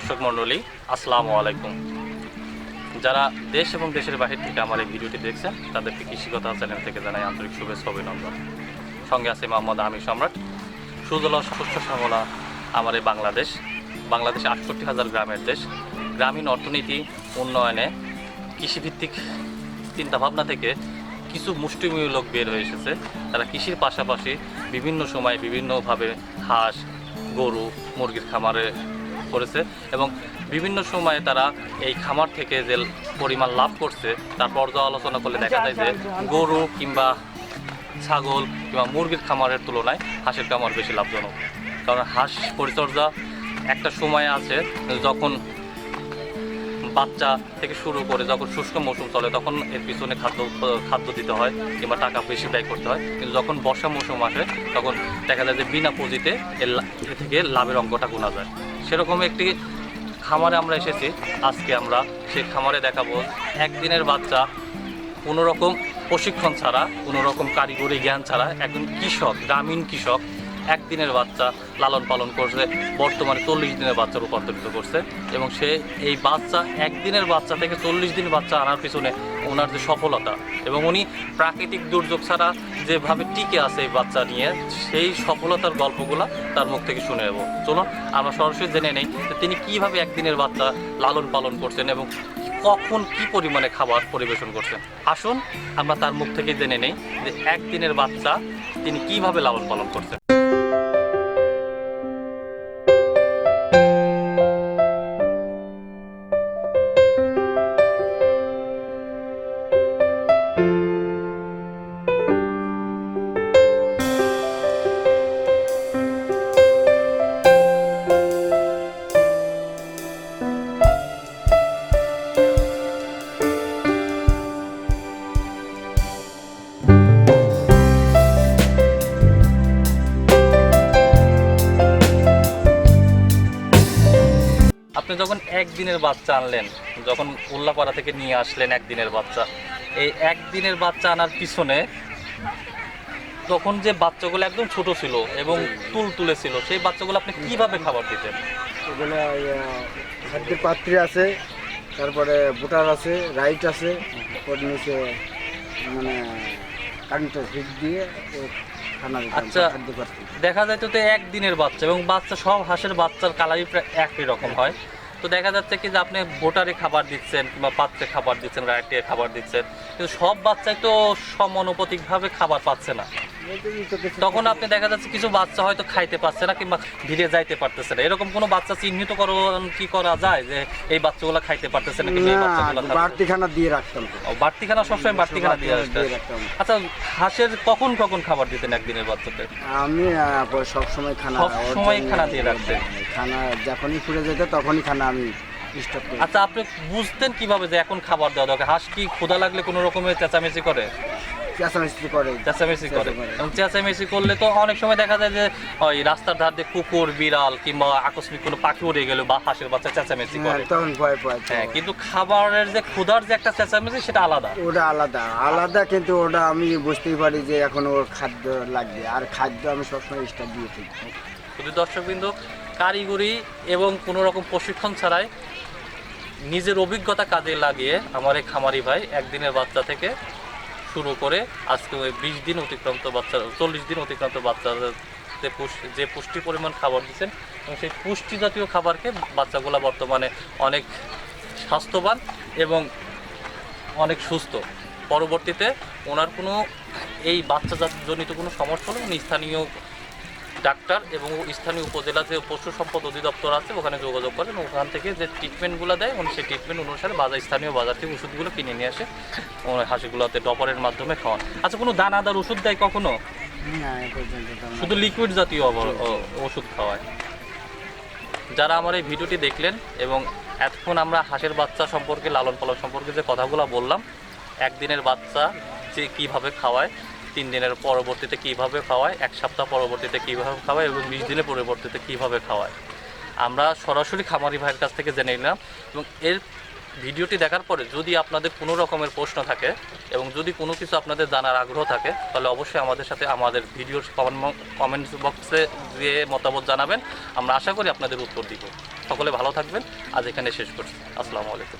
দর্শক মণ্ডলী, আসসালামু আলাইকুম। যারা দেশ এবং দেশের বাহির থেকে আমার এই ভিডিওটি দেখছেন, তাদেরকে কৃষিকতা চ্যানেল থেকে জানাই আন্তরিক শুভেচ্ছা অভিনন্দন। সঙ্গে আছে মোহাম্মদ আমি সম্রাট, সুজলা শস্য শ্যামলা আমার এই বাংলাদেশ বাংলাদেশ আটষট্টি হাজার গ্রামের দেশ। গ্রামীণ অর্থনীতি, উন্নয়নে, কৃষিভিত্তিক চিন্তাভাবনা থেকে কিছু মুষ্টিমেয় লোক বের হয়ে এসেছে। তারা কৃষির পাশাপাশি বিভিন্ন সময় বিভিন্নভাবে হাঁস, গরু, মুরগির খামারে করেছে এবং বিভিন্ন সময়ে তারা এই খামার থেকে যে পরিমাণ লাভ করছে, তার পর্যালোচনা করলে দেখা যায় যে গরু কিংবা ছাগল কিংবা মুরগির খামারের তুলনায় হাঁসের খামার বেশি লাভজনক। কারণ হাঁস পরিচর্যা একটা সময় আছে যখন বাচ্চা থেকে শুরু করে যখন শুষ্ক মৌসুম চলে, তখন এর পিছনে খাদ্য খাদ্য দিতে হয় কিংবা টাকা বেশি ব্যয় করতে হয়। কিন্তু যখন বর্ষা মৌসুম আসে, তখন দেখা যায় যে বিনা পুঁজিতে এর থেকে লাভের অঙ্কটা গোনা যায়। সেরকম একটি খামারে আমরা এসেছি। আজকে আমরা সেই খামারে দেখাবো একদিনের বাচ্চা কোনো রকম প্রশিক্ষণ ছাড়া কোনো রকম কারিগরি জ্ঞান ছাড়া একজন কৃষক, গ্রামীণ কৃষক একদিনের বাচ্চা লালন পালন করছে, বর্তমানে চল্লিশ দিনের বাচ্চা রূপান্তরিত করছে এবং সে এই বাচ্চা একদিনের বাচ্চা থেকে চল্লিশ দিন বাচ্চা আনার পিছনে ওনার যে সফলতা এবং উনি প্রাকৃতিক দুর্যোগ ছাড়া যেভাবে টিকে আছে এই বাচ্চা নিয়ে, সেই সফলতার গল্পগুলো তার মুখ থেকে শুনে নেব। চলুন, আমরা সরাসরি জেনে নেই তিনি কীভাবে একদিনের বাচ্চা লালন পালন করছেন এবং কখন কি পরিমাণে খাবার পরিবেশন করছেন। আসুন, আমরা তার মুখ থেকে জেনে নেই যে একদিনের বাচ্চা তিনি কীভাবে লালন পালন করছেন। আপনি যখন একদিনের বাচ্চা আনলেন যখন উল্লাপাড়া থেকে নিয়ে আসলেন একদিনের বাচ্চা এই একদিনের বাচ্চা আনার পিছনে তখন যে বাচ্চাগুলো একদম ছোট ছিল এবং তুল তুলে ছিল সেই বাচ্চাগুলো আপনি কীভাবে খাবার দিতেন? খাদ্যের পাত্রী আছে তারপরে বুটার আছে রাইট আছে ওর নিচে মানে কারেন্টের হিট দিয়ে আচ্ছা। দেখা যায় তো তো একদিনের বাচ্চা এবং বাচ্চা সব হাঁসের বাচ্চার কালারই প্রায় একই রকম হয়। তো দেখা যাচ্ছে কি যে আপনি ভোটারে খাবার দিচ্ছেন কিংবা পাত্রে খাবার দিচ্ছেন রাইটে খাবার দিচ্ছেন। কিন্তু সব বাচ্চাই তো সমানুপাতিকভাবে খাবার পাচ্ছে না। তখন আপনি দেখা যাচ্ছে কিছু বাচ্চা হয়তো খাইতে পারছে না কিংবা ধীরে যাইতে পারতেছে না। এরকম কোনো বাচ্চা চিহ্নিত করণ কি করা যায় যে এই বাচ্চাগুলো খাইতে পারতেছে না কিংবা এই বাচ্চাগুলো বাড়তি খানা দিয়ে রাখতাম তো। বাড়তি খানা সবসময় বাড়তি খানা দিয়ে রাখতাম আচ্ছা হাঁসের কখন কখন খাবার দিতেন একদিনের বাচ্চাদের? আমি সব সময় খানা সব সময় খানা দিয়ে রাখতেন? খানা যখনই ফুরে যেত তখনই খানা আমি আচ্ছা আপনি বুঝতেন কীভাবে যে এখন খাবার দেওয়া দরকার? হাঁস কি ক্ষুধা লাগলে কোনো রকমের চেঁচামেচি করে? চেঁচামেচি করে। চেঁচামেচি করে। এবং চেঁচামেচি করলে তো অনেক সময় দেখা যায় যে ওই রাস্তার ধার দিয়ে কুকুর বিড়াল কিংবা আকস্মিক কোনো পাখি উড়ে গেলে বা হাঁসের বাচ্চা চেঁচামেচি হ্যাঁ, করে। তখন ভয় পায় হ্যাঁ কিন্তু খাবারের যে ক্ষুধার যে একটা চেঁচামেচি সেটা আলাদা। ওটা আলাদা। আলাদা কিন্তু ওটা আমি বুঝতেই পারি যে এখন ওর খাদ্য লাগবে। আর খাদ্য আমি সবসময় স্টার দিয়ে থাকি। শুধু দর্শকবৃন্দ কারিগরি এবং কোনো রকম প্রশিক্ষণ ছাড়াই নিজের অভিজ্ঞতা কাজে লাগিয়ে আমার এই খামারি ভাই একদিনের বাচ্চা থেকে শুরু করে আজকে ওই বিশ দিন অতিক্রান্ত বাচ্চা, চল্লিশ দিন অতিক্রান্ত বাচ্চাদের যে পুষ্টি পরিমাণ খাবার দিচ্ছেন এবং সেই পুষ্টি জাতীয় খাবারকে বাচ্চাগুলো বর্তমানে অনেক স্বাস্থ্যবান এবং অনেক সুস্থ। পরবর্তীতে ওনার কোনো এই বাচ্চা জনিত কোনো সমস্যা হলে স্থানীয় ডাক্তার এবং স্থানীয় উপজেলা যে পশু সম্পদ অধিদপ্তর আছে ওখানে যোগাযোগ করেন ওখান থেকে যে ট্রিটমেন্টগুলো দেয় উনি সেই ট্রিটমেন্ট অনুসারে বাজার স্থানীয় বাজার থেকে ওষুধগুলো কিনে নিয়ে আসে হাঁসিগুলোতে ডপারের মাধ্যমে খাওয়ান। আচ্ছা কোনো দানাদার ওষুধ দেয় কখনো? শুধু লিকুইড জাতীয় ওষুধ খাওয়ায়। যারা আমার এই ভিডিওটি দেখলেন এবং এতক্ষণ আমরা হাঁসের বাচ্চা সম্পর্কে লালন পালন সম্পর্কে যে কথাগুলো বললাম একদিনের বাচ্চা যে কীভাবে খাওয়ায় তিন দিনের পরবর্তীতে কীভাবে খাওয়ায়, এক সপ্তাহ পরবর্তীতে কীভাবে খাওয়ায় এবং বিশ দিনের পরবর্তীতে কীভাবে খাওয়ায়। আমরা সরাসরি খামারি ভাইয়ের কাছ থেকে জেনে নিলাম এবং এর ভিডিওটি দেখার পরে যদি আপনাদের কোনো রকমের প্রশ্ন থাকে এবং যদি কোনো কিছু আপনাদের জানার আগ্রহ থাকে, তাহলে অবশ্যই আমাদের সাথে আমাদের ভিডিওর কমেন্ট বক্সে দিয়ে মতামত জানাবেন। আমরা আশা করি আপনাদের উত্তর দিব। সকলে ভালো থাকবেন। আজ এখানে শেষ করছি। আসসালামু আলাইকুম।